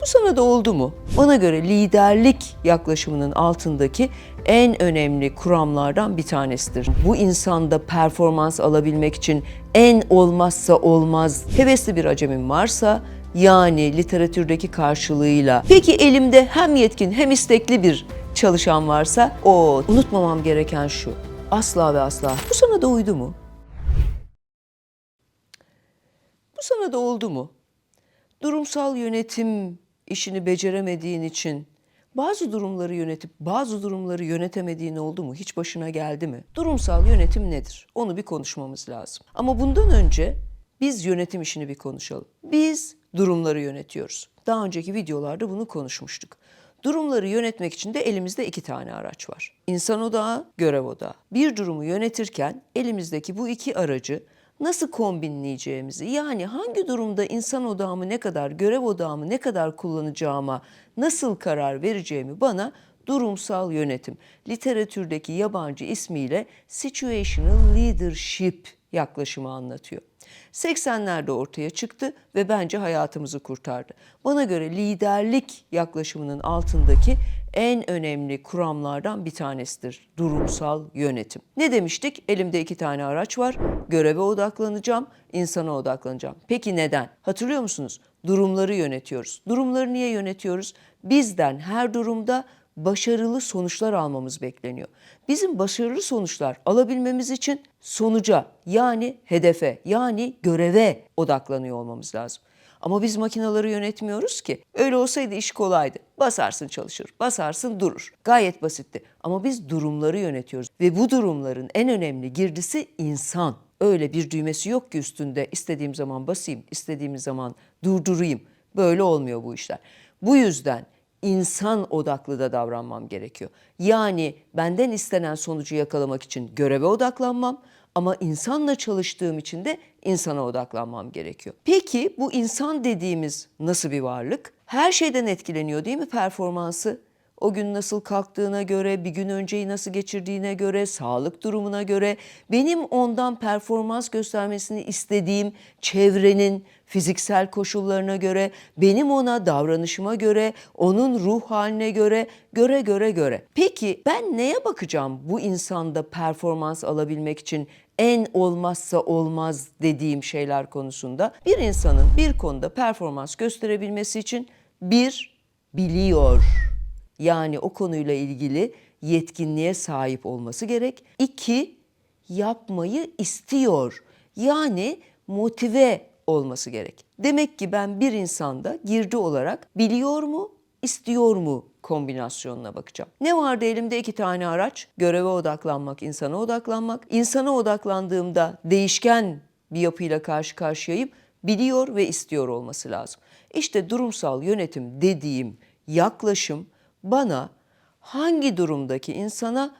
Bu sana da oldu mu? Bana göre liderlik yaklaşımının altındaki en önemli kuramlardan bir tanesidir. Bu insanda performans alabilmek için en olmazsa olmaz hevesli bir acemim varsa yani literatürdeki karşılığıyla peki elimde hem yetkin hem istekli bir çalışan varsa o unutmamam gereken şu. Asla ve asla. Bu sana da uydu mu? Bu sana da oldu mu? Durumsal yönetim işini beceremediğin için bazı durumları yönetip bazı durumları yönetemediğin oldu mu? Hiç başına geldi mi? Durumsal yönetim nedir? Onu bir konuşmamız lazım. Ama bundan önce biz yönetim işini bir konuşalım. Biz durumları yönetiyoruz. Daha önceki videolarda bunu konuşmuştuk. Durumları yönetmek için de elimizde iki tane araç var. İnsan odağı, görev odağı. Bir durumu yönetirken elimizdeki bu iki aracı nasıl kombinleyeceğimizi yani hangi durumda insan odağımı ne kadar, görev odağımı ne kadar kullanacağıma nasıl karar vereceğimi bana durumsal yönetim, literatürdeki yabancı ismiyle situational leadership yaklaşımı anlatıyor. 80'lerde ortaya çıktı ve bence hayatımızı kurtardı. Bana göre liderlik yaklaşımının altındaki en önemli kuramlardan bir tanesidir durumsal yönetim. Ne demiştik? Elimde iki tane araç var. Göreve odaklanacağım, insana odaklanacağım. Peki neden? Hatırlıyor musunuz? Durumları yönetiyoruz. Durumları niye yönetiyoruz? Bizden her durumda başarılı sonuçlar almamız bekleniyor. Bizim başarılı sonuçlar alabilmemiz için sonuca yani hedefe yani göreve odaklanıyor olmamız lazım. Ama biz makinaları yönetmiyoruz ki. Öyle olsaydı iş kolaydı. Basarsın çalışır, basarsın durur. Gayet basitti. Ama biz durumları yönetiyoruz. Ve bu durumların en önemli girdisi insan. Öyle bir düğmesi yok ki üstünde istediğim zaman basayım, istediğim zaman durdurayım. Böyle olmuyor bu işler. Bu yüzden insan odaklı da davranmam gerekiyor. Yani benden istenen sonucu yakalamak için göreve odaklanmam ama insanla çalıştığım için de insana odaklanmam gerekiyor. Peki bu insan dediğimiz nasıl bir varlık? Her şeyden etkileniyor değil mi performansı? O gün nasıl kalktığına göre, bir gün önceyi nasıl geçirdiğine göre, sağlık durumuna göre, benim ondan performans göstermesini istediğim çevrenin fiziksel koşullarına göre, benim ona davranışıma göre, onun ruh haline göre, göre göre göre. Peki ben neye bakacağım bu insanda performans alabilmek için en olmazsa olmaz dediğim şeyler konusunda? Bir insanın bir konuda performans gösterebilmesi için bir biliyor yani o konuyla ilgili yetkinliğe sahip olması gerek. İki, yapmayı istiyor. Yani motive olması gerek. Demek ki ben bir insanda girdi olarak biliyor mu, istiyor mu kombinasyonuna bakacağım. Ne vardı elimde iki tane araç? Göreve odaklanmak, insana odaklanmak. İnsana odaklandığımda değişken bir yapıyla karşı karşıyayım. Biliyor ve istiyor olması lazım. İşte durumsal yönetim dediğim yaklaşım bana hangi durumdaki insana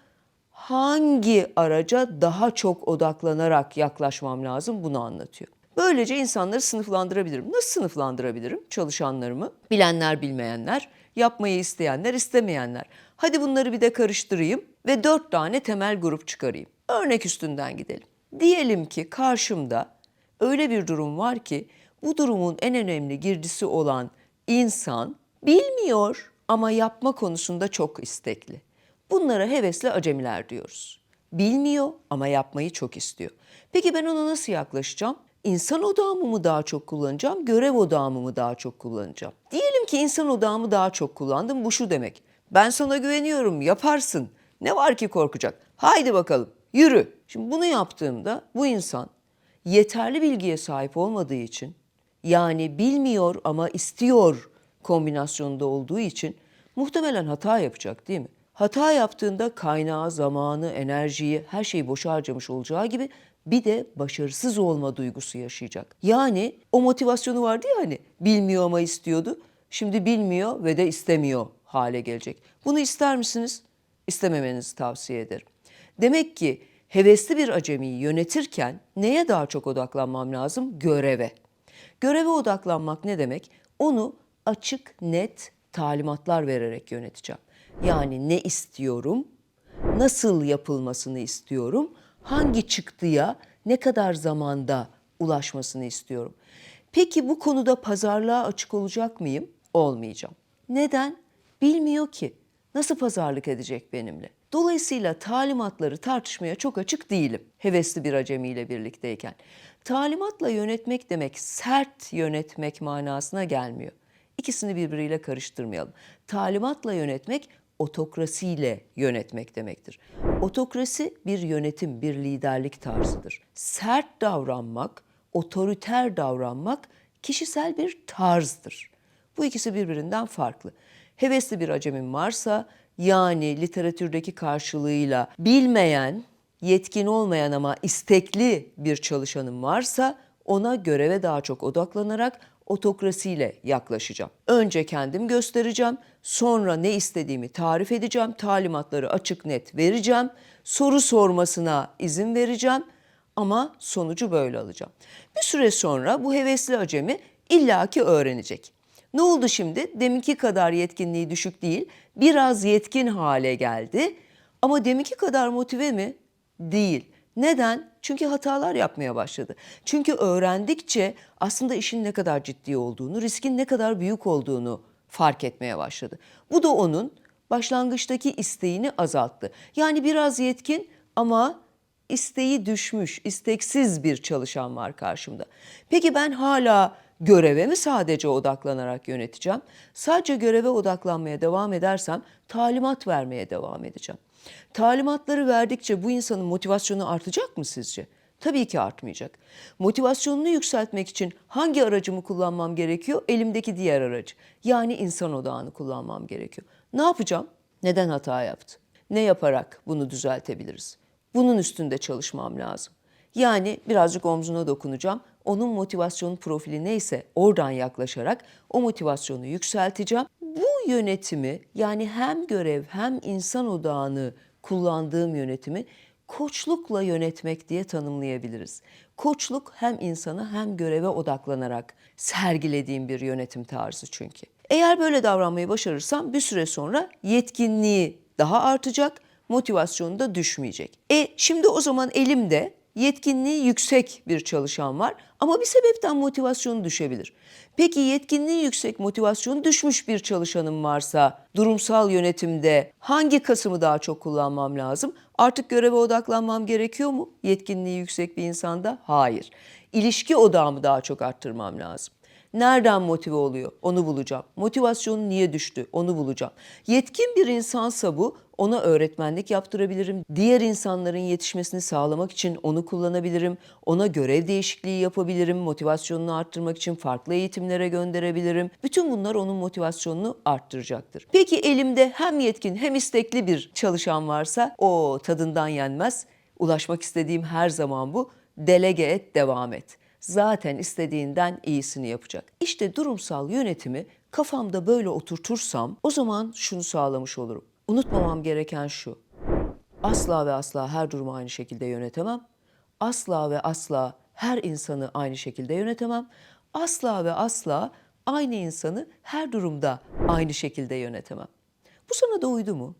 hangi araca daha çok odaklanarak yaklaşmam lazım bunu anlatıyor. Böylece insanları sınıflandırabilirim. Nasıl sınıflandırabilirim çalışanlarımı? Bilenler, bilmeyenler, yapmayı isteyenler, istemeyenler. Hadi bunları bir de karıştırayım ve dört tane temel grup çıkarayım. Örnek üstünden gidelim. Diyelim ki karşımda öyle bir durum var ki bu durumun en önemli girdisi olan insan bilmiyor ama yapma konusunda çok istekli. Bunlara hevesli acemiler diyoruz. Bilmiyor ama yapmayı çok istiyor. Peki ben ona nasıl yaklaşacağım? İnsan odağımı mı daha çok kullanacağım, görev odağımı mı daha çok kullanacağım? Diyelim ki insan odağımı daha çok kullandım. Bu şu demek. Ben sana güveniyorum, yaparsın. Ne var ki korkacak? Haydi bakalım, yürü. Şimdi bunu yaptığımda bu insan yeterli bilgiye sahip olmadığı için yani bilmiyor ama istiyor kombinasyonunda olduğu için muhtemelen hata yapacak değil mi? Hata yaptığında kaynağı, zamanı, enerjiyi, her şeyi boşa harcamış olacağı gibi bir de başarısız olma duygusu yaşayacak. Yani o motivasyonu vardı ya hani bilmiyor ama istiyordu. Şimdi bilmiyor ve de istemiyor hale gelecek. Bunu ister misiniz? İstememenizi tavsiye ederim. Demek ki hevesli bir acemiyi yönetirken neye daha çok odaklanmam lazım? Göreve. Göreve odaklanmak ne demek? Onu açık, net talimatlar vererek yöneteceğim. Yani ne istiyorum, nasıl yapılmasını istiyorum, hangi çıktıya ne kadar zamanda ulaşmasını istiyorum. Peki bu konuda pazarlığa açık olacak mıyım? olmayacağım. Neden? Bilmiyor ki. Nasıl pazarlık edecek benimle? Dolayısıyla talimatları tartışmaya çok açık değilim. Hevesli bir acemiyle birlikteyken. Talimatla yönetmek demek sert yönetmek manasına gelmiyor. İkisini birbiriyle karıştırmayalım. Talimatla yönetmek otokrasiyle yönetmek demektir. Otokrasi bir yönetim, bir liderlik tarzıdır. Sert davranmak, otoriter davranmak kişisel bir tarzdır. Bu ikisi birbirinden farklı. Hevesli bir acemim varsa yani literatürdeki karşılığıyla bilmeyen, yetkin olmayan ama istekli bir çalışanım varsa ona göreve daha çok odaklanarak otokrasiyle yaklaşacağım. Önce kendim göstereceğim, sonra ne istediğimi tarif edeceğim, talimatları açık net vereceğim, soru sormasına izin vereceğim ama sonucu böyle alacağım. Bir süre sonra bu hevesli acemi illaki öğrenecek. Ne oldu şimdi? Deminki kadar yetkinliği düşük değil, biraz yetkin hale geldi. Ama deminki kadar motive mi? Değil. Neden? Çünkü hatalar yapmaya başladı. Çünkü öğrendikçe aslında işin ne kadar ciddi olduğunu, riskin ne kadar büyük olduğunu fark etmeye başladı. Bu da onun başlangıçtaki isteğini azalttı. Yani biraz yetkin ama isteği düşmüş, isteksiz bir çalışan var karşımda. Peki ben hala göreve mi sadece odaklanarak yöneteceğim? Sadece göreve odaklanmaya devam edersem talimat vermeye devam edeceğim. Talimatları verdikçe bu insanın motivasyonu artacak mı sizce? Tabii ki artmayacak. Motivasyonunu yükseltmek için hangi aracımı kullanmam gerekiyor? Elimdeki diğer aracı. Yani insan odağını kullanmam gerekiyor. Ne yapacağım? Neden hata yaptı? Ne yaparak bunu düzeltebiliriz? Bunun üstünde çalışmam lazım. Yani birazcık omzuna dokunacağım. Onun motivasyon profili neyse oradan yaklaşarak o motivasyonu yükselteceğim. Bu yönetimi yani hem görev hem insan odağını kullandığım yönetimi koçlukla yönetmek diye tanımlayabiliriz. Koçluk hem insana hem göreve odaklanarak sergilediğim bir yönetim tarzı çünkü. Eğer böyle davranmayı başarırsam bir süre sonra yetkinliği daha artacak, motivasyonu da düşmeyecek. E şimdi o zaman elimde yetkinliği yüksek bir çalışan var ama bir sebepten motivasyonu düşebilir. Peki yetkinliği yüksek, motivasyonu düşmüş bir çalışanım varsa durumsal yönetimde hangi kasımı daha çok kullanmam lazım? Artık göreve odaklanmam gerekiyor mu? Yetkinliği yüksek bir insanda? Hayır. İlişki odağımı daha çok arttırmam lazım. Nereden motive oluyor? Onu bulacağım. Motivasyonu niye düştü? Onu bulacağım. Yetkin bir insansa bu, ona öğretmenlik yaptırabilirim. Diğer insanların yetişmesini sağlamak için onu kullanabilirim. Ona görev değişikliği yapabilirim. Motivasyonunu arttırmak için farklı eğitimlere gönderebilirim. Bütün bunlar onun motivasyonunu arttıracaktır. Peki elimde hem yetkin hem istekli bir çalışan varsa o tadından yenmez. Ulaşmak istediğim her zaman bu. Delege et, devam et zaten istediğinden iyisini yapacak. İşte durumsal yönetimi kafamda böyle oturtursam o zaman şunu sağlamış olurum. Unutmamam gereken şu. Asla ve asla her durumu aynı şekilde yönetemem. Asla ve asla her insanı aynı şekilde yönetemem. Asla ve asla aynı insanı her durumda aynı şekilde yönetemem. Bu sana da uydu mu?